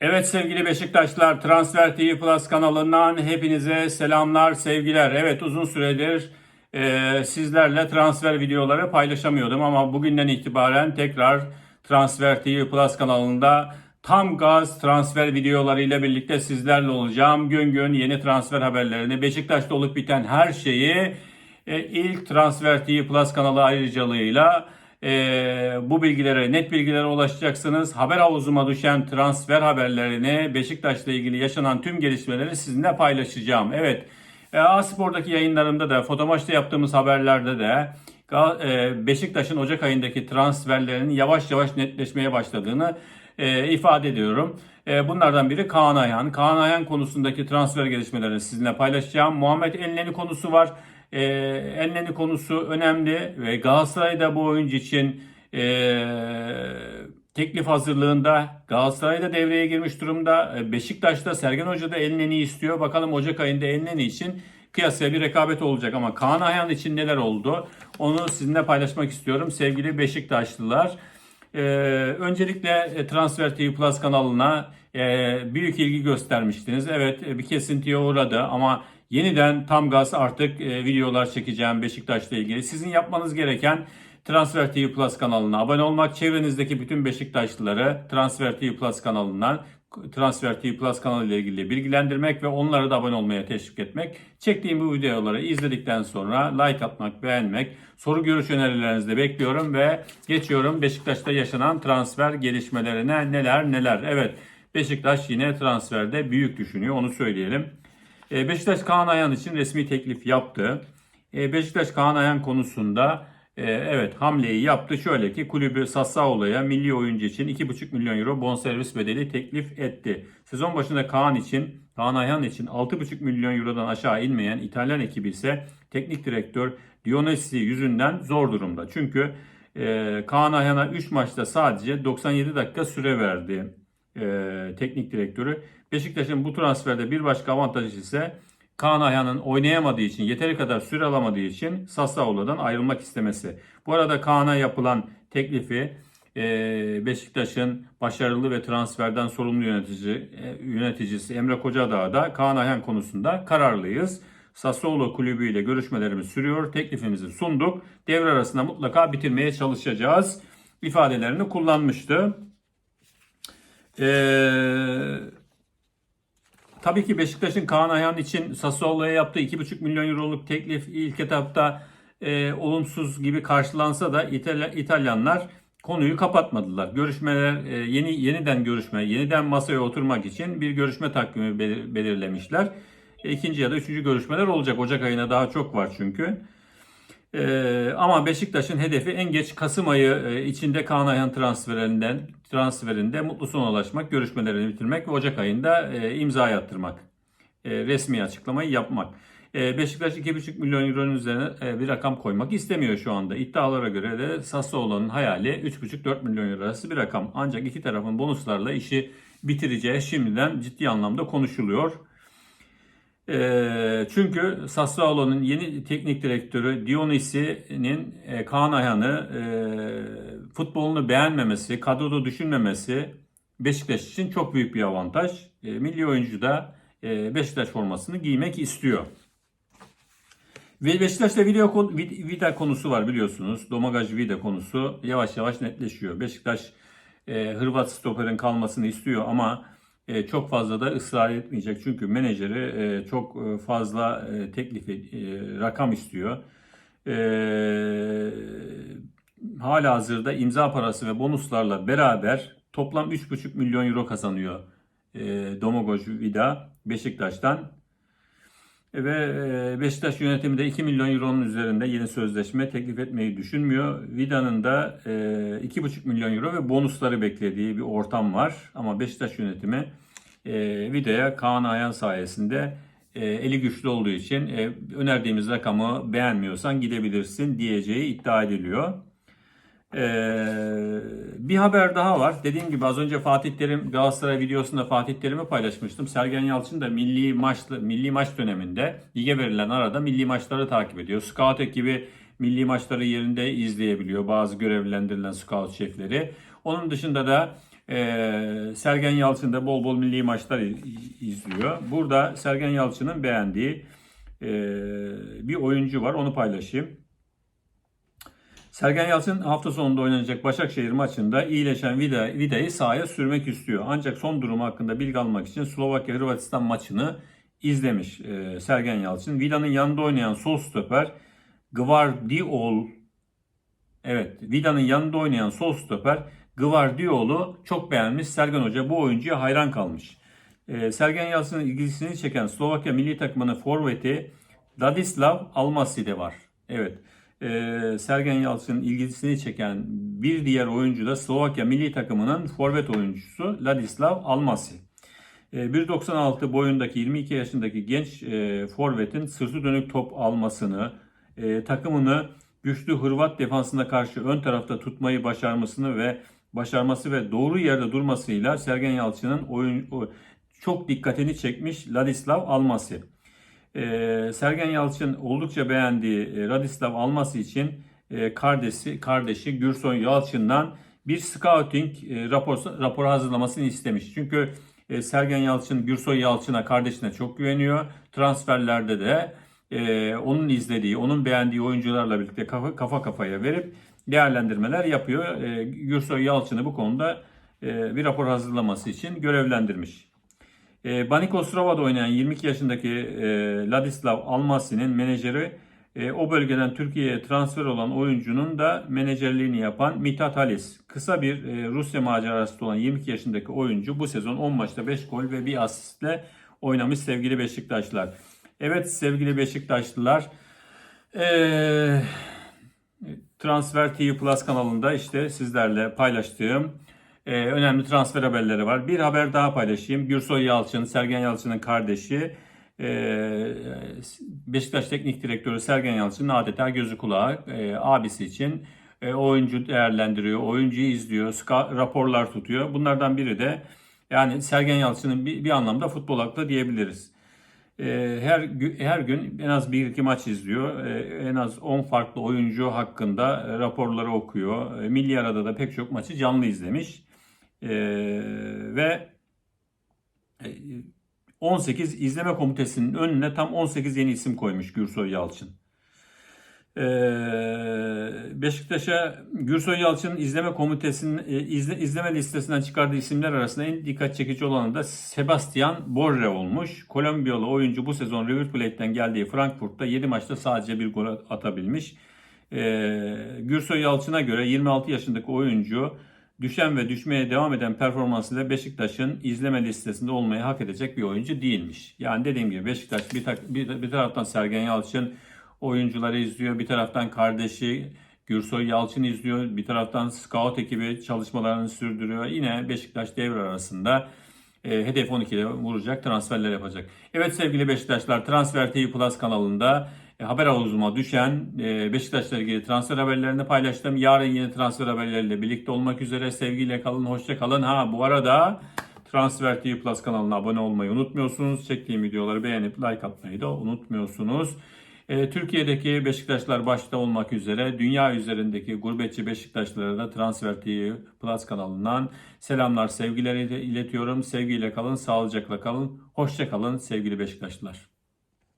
Evet sevgili Beşiktaşlar Transfer TV Plus kanalından hepinize selamlar sevgiler. Evet uzun süredir e, sizlerle transfer videoları paylaşamıyordum ama bugünden itibaren tekrar Transfer TV Plus kanalında tam gaz transfer videolarıyla birlikte sizlerle olacağım. Gün gün yeni transfer haberlerini Beşiktaş'ta olup biten her şeyi e, ilk Transfer TV Plus kanalı ayrıcalığıyla e, bu bilgilere, net bilgilere ulaşacaksınız. Haber havuzuma düşen transfer haberlerini, Beşiktaş'la ilgili yaşanan tüm gelişmeleri sizinle paylaşacağım. Evet, e, A-Spor'daki yayınlarımda da, Fotomaç'ta yaptığımız haberlerde de e, Beşiktaş'ın Ocak ayındaki transferlerinin yavaş yavaş netleşmeye başladığını e, ifade ediyorum. E, bunlardan biri Kaan Ayhan. Kaan Ayhan konusundaki transfer gelişmelerini sizinle paylaşacağım. Muhammed Elneni konusu var. E, Elneni konusu önemli ve Galatasaray'da bu oyuncu için e, teklif hazırlığında Galatasaray da devreye girmiş durumda. E, Beşiktaş'ta Sergen Hoca da Elneni istiyor. Bakalım Ocak ayında Elneni için kıyasaya bir rekabet olacak ama Kaan Ayhan için neler oldu? Onu sizinle paylaşmak istiyorum sevgili Beşiktaşlılar. Ee, öncelikle e, Transfer TV Plus kanalına e, büyük ilgi göstermiştiniz. Evet e, bir kesintiye uğradı ama yeniden tam gaz artık e, videolar çekeceğim Beşiktaş'la ilgili. Sizin yapmanız gereken Transfer TV Plus kanalına abone olmak, çevrenizdeki bütün Beşiktaşlıları Transfer TV Plus kanalından Transfer TV Plus kanalı ile ilgili bilgilendirmek ve onları da abone olmaya teşvik etmek. Çektiğim bu videoları izledikten sonra like atmak, beğenmek, soru görüş önerilerinizi de bekliyorum ve geçiyorum Beşiktaş'ta yaşanan transfer gelişmelerine neler neler. Evet Beşiktaş yine transferde büyük düşünüyor onu söyleyelim. E, Beşiktaş Kaan Ayhan için resmi teklif yaptı. E, Beşiktaş Kaan Ayhan konusunda e, evet hamleyi yaptı. Şöyle ki kulübü Sassuolo'ya milli oyuncu için 2,5 milyon euro bonservis bedeli teklif etti. Sezon başında Kaan için, Kaan Ayhan için 6,5 milyon eurodan aşağı inmeyen İtalyan ekibi ise teknik direktör Dionisi yüzünden zor durumda. Çünkü e, Kaan Ayhan'a 3 maçta sadece 97 dakika süre verdi e, teknik direktörü. Beşiktaş'ın bu transferde bir başka avantajı ise Kaan Ayhan'ın oynayamadığı için, yeteri kadar süre alamadığı için Sassuolo'dan ayrılmak istemesi. Bu arada Kaan'a yapılan teklifi Beşiktaş'ın başarılı ve transferden sorumlu yönetici, yöneticisi Emre Kocadağ da Kaan Ayhan konusunda kararlıyız. Sassuolo kulübüyle görüşmelerimiz sürüyor. Teklifimizi sunduk. Devre arasında mutlaka bitirmeye çalışacağız ifadelerini kullanmıştı. Eee Tabii ki Beşiktaş'ın Kaan Ayhan için Sassuolo'ya yaptığı 2,5 milyon euroluk teklif ilk etapta e, olumsuz gibi karşılansa da İtalya, İtalyanlar konuyu kapatmadılar. Görüşmeler e, yeni yeniden görüşme, yeniden masaya oturmak için bir görüşme takvimi belir, belirlemişler. E, ikinci ya da üçüncü görüşmeler olacak. Ocak ayına daha çok var çünkü. Ee, ama Beşiktaş'ın hedefi en geç Kasım ayı e, içinde Kaan Ayhan transferinden transferinde mutlu sona ulaşmak, görüşmelerini bitirmek ve Ocak ayında e, imza attırmak. E, resmi açıklamayı yapmak. E, Beşiktaş 2,5 milyon euronun üzerine bir rakam koymak istemiyor şu anda. İddialara göre de Sassuolo'nun hayali 3,5-4 milyon euro arası bir rakam. Ancak iki tarafın bonuslarla işi bitireceği şimdiden ciddi anlamda konuşuluyor. E, çünkü Sassuolo'nun yeni teknik direktörü Dionisi'nin e, Kaan Ayhan'ı e, futbolunu beğenmemesi, kadroda düşünmemesi Beşiktaş için çok büyük bir avantaj. E, milli oyuncu da e, Beşiktaş formasını giymek istiyor. Ve Beşiktaş'ta video vida konusu var biliyorsunuz. Domagaj vida konusu yavaş yavaş netleşiyor. Beşiktaş e, Hırvat stoperin kalmasını istiyor ama çok fazla da ısrar etmeyecek. Çünkü menajeri e, çok e, fazla e, teklifi e, rakam istiyor. E, hala hazırda imza parası ve bonuslarla beraber toplam 3,5 milyon euro kazanıyor e, Domagoj Vida Beşiktaş'tan. Ve e, Beşiktaş yönetimi de 2 milyon euronun üzerinde yeni sözleşme teklif etmeyi düşünmüyor. Vida'nın da e, 2,5 milyon euro ve bonusları beklediği bir ortam var. Ama Beşiktaş yönetimi e, Vida'ya Kaan Ayhan sayesinde e, eli güçlü olduğu için e, önerdiğimiz rakamı beğenmiyorsan gidebilirsin diyeceği iddia ediliyor. Ee, bir haber daha var. Dediğim gibi az önce Fatih Terim Galatasaray videosunda Fatih Terim'i paylaşmıştım. Sergen Yalçın da milli maçlı milli maç döneminde lige verilen arada milli maçları takip ediyor. Scout ekibi milli maçları yerinde izleyebiliyor. Bazı görevlendirilen scout şefleri. Onun dışında da Ee, Sergen Yalçın da bol bol milli maçlar izliyor. Burada Sergen Yalçın'ın beğendiği e, bir oyuncu var. Onu paylaşayım. Sergen Yalçın hafta sonunda oynanacak Başakşehir maçında iyileşen Vida, Vida'yı sahaya sürmek istiyor. Ancak son durumu hakkında bilgi almak için Slovakya-Hırvatistan maçını izlemiş e, Sergen Yalçın. Vida'nın yanında oynayan sol stoper Gvardiol Evet, Vida'nın yanında oynayan sol stoper Gvardiol'u çok beğenmiş. Sergen Hoca bu oyuncuya hayran kalmış. Ee, Sergen Yalçın'ın ilgisini çeken Slovakya milli takımının forveti Ladislav Almasi de var. Evet, ee, Sergen Yalçın'ın ilgisini çeken bir diğer oyuncu da Slovakya milli takımının forvet oyuncusu Ladislav Almasi. E, 1.96 boyundaki 22 yaşındaki genç e, forvetin sırtı dönük top almasını, e, takımını güçlü Hırvat defansına karşı ön tarafta tutmayı başarmasını ve başarması ve doğru yerde durmasıyla Sergen Yalçın'ın oyun çok dikkatini çekmiş Ladislav Almasi. E, Sergen Yalçın oldukça beğendiği e, Ladislav Almasi için e, kardeşi kardeşi Gürsoy Yalçın'dan bir scouting e, rapor rapor hazırlamasını istemiş. Çünkü e, Sergen Yalçın Gürsoy Yalçın'a kardeşine çok güveniyor. Transferlerde de e, onun izlediği, onun beğendiği oyuncularla birlikte kafa, kafa kafaya verip değerlendirmeler yapıyor. E, Gürsoy Yalçın'ı bu konuda e, bir rapor hazırlaması için görevlendirmiş. E, Banik Ostrova'da oynayan 22 yaşındaki e, Ladislav Almasi'nin menajeri e, o bölgeden Türkiye'ye transfer olan oyuncunun da menajerliğini yapan Mithat Halis. Kısa bir e, Rusya macerası olan 22 yaşındaki oyuncu bu sezon 10 maçta 5 gol ve bir asistle oynamış sevgili Beşiktaşlılar. Evet sevgili Beşiktaşlılar e, Transfer TV Plus kanalında işte sizlerle paylaştığım e, önemli transfer haberleri var. Bir haber daha paylaşayım. Gürsoy Yalçın, Sergen Yalçın'ın kardeşi e, Beşiktaş Teknik Direktörü Sergen Yalçın'ın adeta gözü kulağı e, abisi için e, oyuncu değerlendiriyor, oyuncuyu izliyor, raporlar tutuyor. Bunlardan biri de yani Sergen Yalçın'ın bir, bir anlamda futbol aklı diyebiliriz. E, her her gün en az bir iki maç izliyor. E, en az 10 farklı oyuncu hakkında raporları okuyor. E, Milli arada da pek çok maçı canlı izlemiş. E, ve e, 18 izleme komitesinin önüne tam 18 yeni isim koymuş Gürsoy Yalçın. Ee, Beşiktaş'a Gürsoy Yalçın'ın izleme komitesinin e, izle, izleme listesinden çıkardığı isimler arasında en dikkat çekici olan da Sebastian Borre olmuş. Kolombiyalı oyuncu bu sezon River Plate'den geldiği Frankfurt'ta 7 maçta sadece bir gol atabilmiş. Ee, Gürsoy Yalçın'a göre 26 yaşındaki oyuncu düşen ve düşmeye devam eden performansıyla Beşiktaş'ın izleme listesinde olmayı hak edecek bir oyuncu değilmiş. Yani dediğim gibi Beşiktaş bir, tak- bir, bir taraftan Sergen Yalçın oyuncuları izliyor, bir taraftan kardeşi Gürsoy Yalçın izliyor, bir taraftan scout ekibi çalışmalarını sürdürüyor. Yine Beşiktaş devre arasında e, hedef 12'de vuracak transferler yapacak. Evet sevgili Beşiktaşlar Transfer TV Plus kanalında e, haber havuzuma düşen e, Beşiktaş'la ilgili transfer haberlerini paylaştım. Yarın yeni transfer haberleriyle birlikte olmak üzere. Sevgiyle kalın, hoşça kalın. Ha bu arada Transfer TV Plus kanalına abone olmayı unutmuyorsunuz. Çektiğim videoları beğenip like atmayı da unutmuyorsunuz. E, Türkiye'deki Beşiktaşlar başta olmak üzere dünya üzerindeki gurbetçi Beşiktaşlara da Transfer TV Plus kanalından selamlar, sevgiler iletiyorum. Sevgiyle kalın, sağlıcakla kalın, hoşça kalın sevgili Beşiktaşlılar.